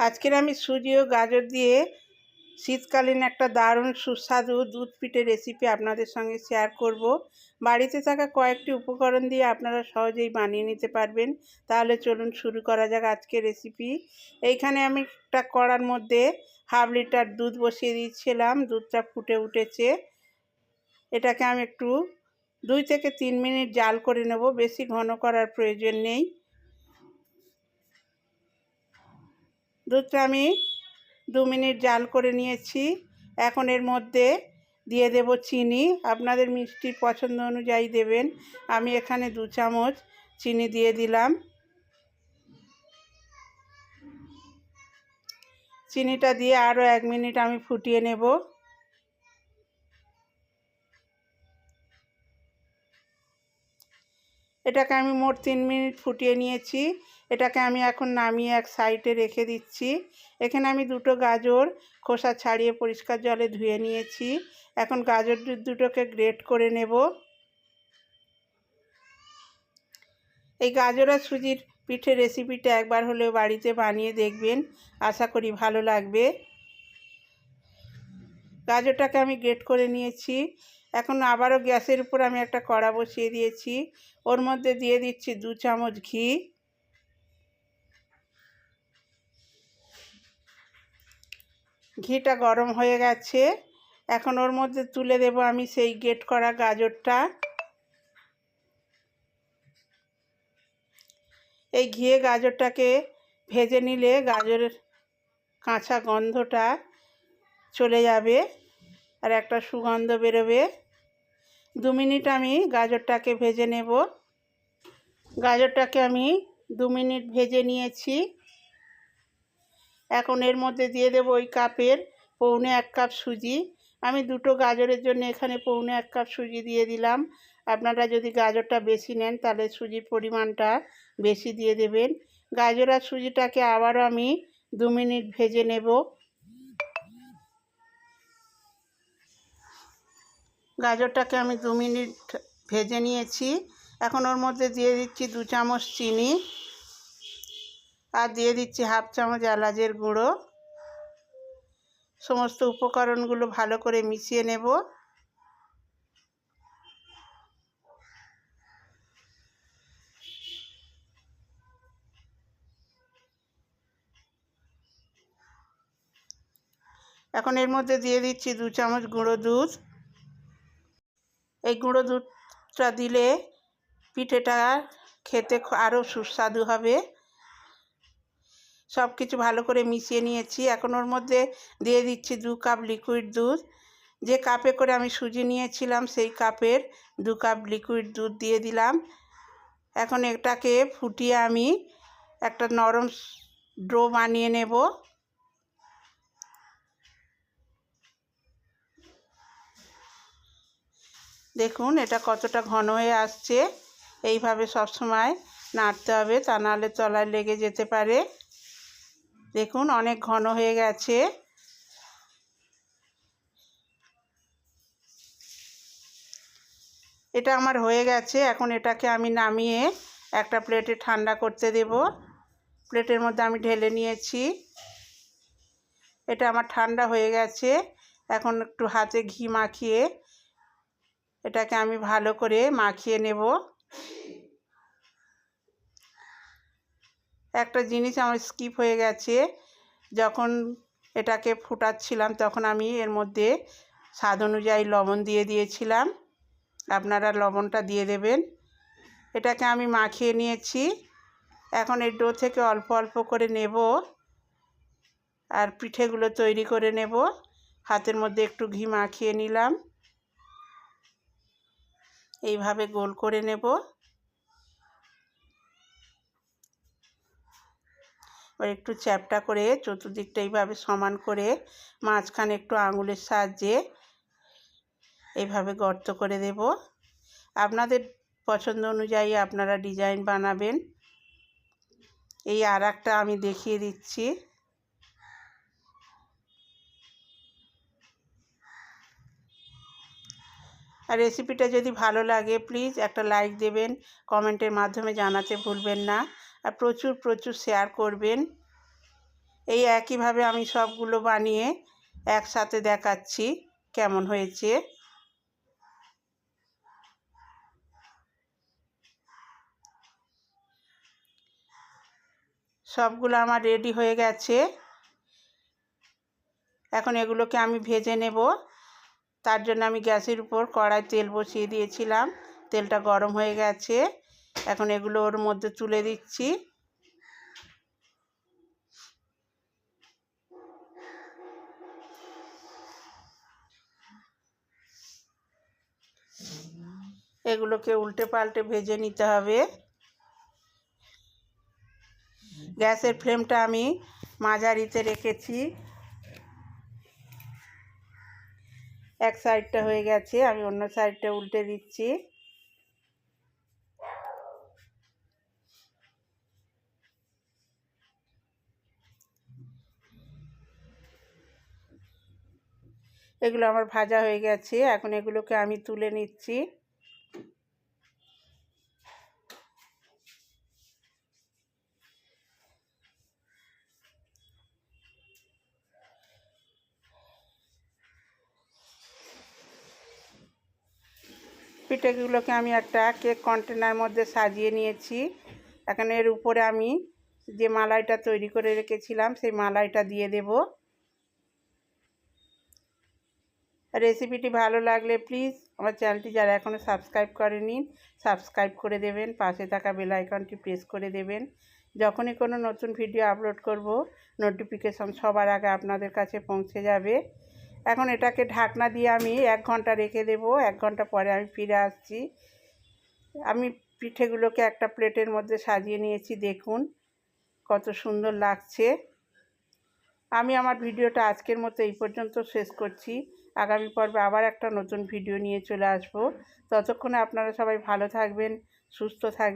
আজকের আমি সুজি ও গাজর দিয়ে শীতকালীন একটা দারুণ সুস্বাদু দুধ পিঠে রেসিপি আপনাদের সঙ্গে শেয়ার করব। বাড়িতে থাকা কয়েকটি উপকরণ দিয়ে আপনারা সহজেই বানিয়ে নিতে পারবেন। তাহলে চলুন শুরু করা যাক আজকের রেসিপি এইখানে আমি একটা কড়ার মধ্যে হাফ লিটার দুধ বসিয়ে দিয়েছিলাম। দুধটা ফুটে উঠেছে। এটাকে আমি একটু দুই থেকে তিন মিনিট জাল করে নেব। বেশি ঘন করার প্রয়োজন নেই। দুধটা আমি দু মিনিট জাল করে নিয়েছি। এখন এর মধ্যে দিয়ে দেব চিনি। আপনাদের মিষ্টির পছন্দ অনুযায়ী দেবেন। আমি এখানে দু চামচ চিনি দিয়ে দিলাম। চিনিটা দিয়ে আরও এক মিনিট আমি ফুটিয়ে নেব। এটাকে আমি মোট তিন মিনিট ফুটিয়ে নিয়েছি। এটাকে আমি এখন নামিয়ে এক সাইডে রেখে দিচ্ছি। এখানে আমি দুটো গাজর খোসা ছাড়িয়ে পরিষ্কার জলে ধুয়ে নিয়েছি। এখন গাজর দুটোকে গ্রেট করে নেব। এই গাজর আর সুজির পিঠে রেসিপিটা একবার হলেও বাড়িতে বানিয়ে দেখবেন। আশা করি ভালো লাগবে। গাজরটাকে আমি গ্রেট করে নিয়েছি। এখন আবারও গ্যাসের উপর আমি একটা কড়া বসিয়ে দিয়েছি। ওর মধ্যে দিয়ে দিচ্ছি দু চামচ ঘি। ঘিটা গরম হয়ে গেছে। এখন ওর মধ্যে তুলে দেব আমি সেই গেট করা গাজরটা। এই ঘিয়ে গাজরটাকে ভেজে নিলে গাজরের কাঁচা গন্ধটা চলে যাবে। আর একটা সুগন্ধ বেরোবে। দু মিনিট আমি গাজরটাকে ভেজে নেব। গাজরটাকে আমি দু মিনিট ভেজে নিয়েছি। এখন এর মধ্যে দিয়ে দেব ওই কাপের পৌনে এক কাপ সুজি। আমি দুটো গাজরের জন্য এখানে পৌনে এক কাপ সুজি দিয়ে দিলাম। আপনারা যদি গাজরটা বেশি নেন, তাহলে সুজির পরিমাণটা বেশি দিয়ে দেবেন। গাজর আর সুজিটাকে আবারও আমি দু মিনিট ভেজে নেব। গাজরটাকে আমি দু মিনিট ভেজে নিয়েছি। এখন ওর মধ্যে দিয়ে দিচ্ছি দু চামচ চিনি আর দিয়ে দিচ্ছি হাফ চামচ এলাচের গুঁড়ো। সমস্ত উপকরণগুলো ভালো করে মিশিয়ে নেব। এখন এর মধ্যে দিয়ে দিচ্ছি দু চামচ গুঁড়ো দুধ। এই গুঁড়ো দুধটা দিলে পিঠেটা খেতে আরও সুস্বাদু হবে। সব কিছু ভালো করে মিশিয়ে নিয়েছি। এখন ওর মধ্যে দিয়ে দিচ্ছি দু কাপ লিকুইড দুধ। যে কাপে করে আমি সুজি নিয়েছিলাম, সেই কাপের দু কাপ লিকুইড দুধ দিয়ে দিলাম। এখন এটাকে ফুটিয়ে আমি একটা নরম ড্রো বানিয়ে নেব। দেখুন, এটা কতটা ঘন হয়ে আসছে। এইভাবে সবসময় নাড়তে হবে, তা নাহলে তলায় লেগে যেতে পারে। দেখুন, অনেক ঘন হয়ে গেছে। এটা আমার হয়ে গেছে। এখন এটাকে আমি নামিয়ে একটা প্লেটে ঠান্ডা করতে দেব। প্লেটের মধ্যে আমি ঢেলে নিয়েছি। এটা আমার ঠান্ডা হয়ে গেছে। এখন একটু হাতে ঘি মাখিয়ে এটাকে আমি ভালো করে মাখিয়ে নেব। একটা জিনিস আমার স্কিপ হয়ে গেছে। যখন এটাকে ফুটাচ্ছিলাম তখন আমি এর মধ্যে স্বাদ অনুযায়ী লবণ দিয়ে দিয়েছিলাম। আপনারা লবণটা দিয়ে দেবেন। এটাকে আমি মাখিয়ে নিয়েছি। এখন এই ডো থেকে অল্প অল্প করে নেব আর পিঠেগুলো তৈরি করে নেব। হাতের মধ্যে একটু ঘি মাখিয়ে নিলাম। এইভাবে গোল করে নেব। এবার একটু চ্যাপটা করে চতুর্দিকটা এইভাবে সমান করে মাঝখানে একটু আঙুলের সাহায্যে এইভাবে গর্ত করে দেব। আপনাদের পছন্দ অনুযায়ী আপনারা ডিজাইন বানাবেন। এই আর আমি দেখিয়ে দিচ্ছি। আর রেসিপিটা যদি ভালো লাগে প্লিজ একটা লাইক দেবেন কমেন্টের মাধ্যমে জানাতে ভুলবেন না। আর প্রচুর প্রচুর শেয়ার করবেন। এই একইভাবে আমি সবগুলো বানিয়ে একসাথে দেখাচ্ছি কেমন হয়েছে। সবগুলো আমার রেডি হয়ে গেছে। এখন এগুলোকে আমি ভেজে নেব। তার জন্য আমি গ্যাসের উপর কড়াই তেল বসিয়ে দিয়েছিলাম। তেলটা গরম হয়ে গেছে। এখন এগুলো ওর মধ্যে তুলে দিচ্ছি। এগুলোকে উল্টে পাল্টে ভেজে নিতে হবে। গ্যাসের ফ্লেমটা আমি মাঝারিতে রেখেছি। এক সাইডটা হয়ে গেছে, আমি অন্য সাইডটা উল্টে দিচ্ছি। এগুলো আমার ভাজা হয়ে গেছে, এখন এগুলোকে আমি তুলে নিচ্ছি। পিঠেগুলোকে আমি একটা কেক কন্টেনার মধ্যে সাজিয়ে নিয়েছি। এখন এর উপরে আমি যে মালাইটা তৈরি করে রেখেছিলাম, সেই মালাইটা দিয়ে দেব। রেসিপিটি ভালো লাগলে প্লিজ আমার চ্যানেলটি যারা এখনও সাবস্ক্রাইব করেনি, সাবস্ক্রাইব করে দেবেন, পাশে থাকা বেল আইকনটি প্রেস করে দেবেন। যখনই কোনো নতুন ভিডিও আপলোড করব নোটিফিকেশন সবার আগে আপনাদের কাছে পৌঁছে যাবে। এখন এটাকে ঢাকনা দিয়ে আমি এক ঘণ্টা রেখে দেব, এক ঘণ্টা পরে আমি ফিরে আসছি। আমি পিঠেগুলোকে একটা প্লেটের মধ্যে সাজিয়ে নিয়েছি, দেখুন কত সুন্দর লাগছে। আমি আমার ভিডিওটা আজকের মতো এই পর্যন্ত শেষ করছি। আগামী পর্বে আবার একটা নতুন ভিডিও নিয়ে চলে আসব। ততক্ষণে আপনারা সবাই ভালো থাকবেন, সুস্থ থাকবেন।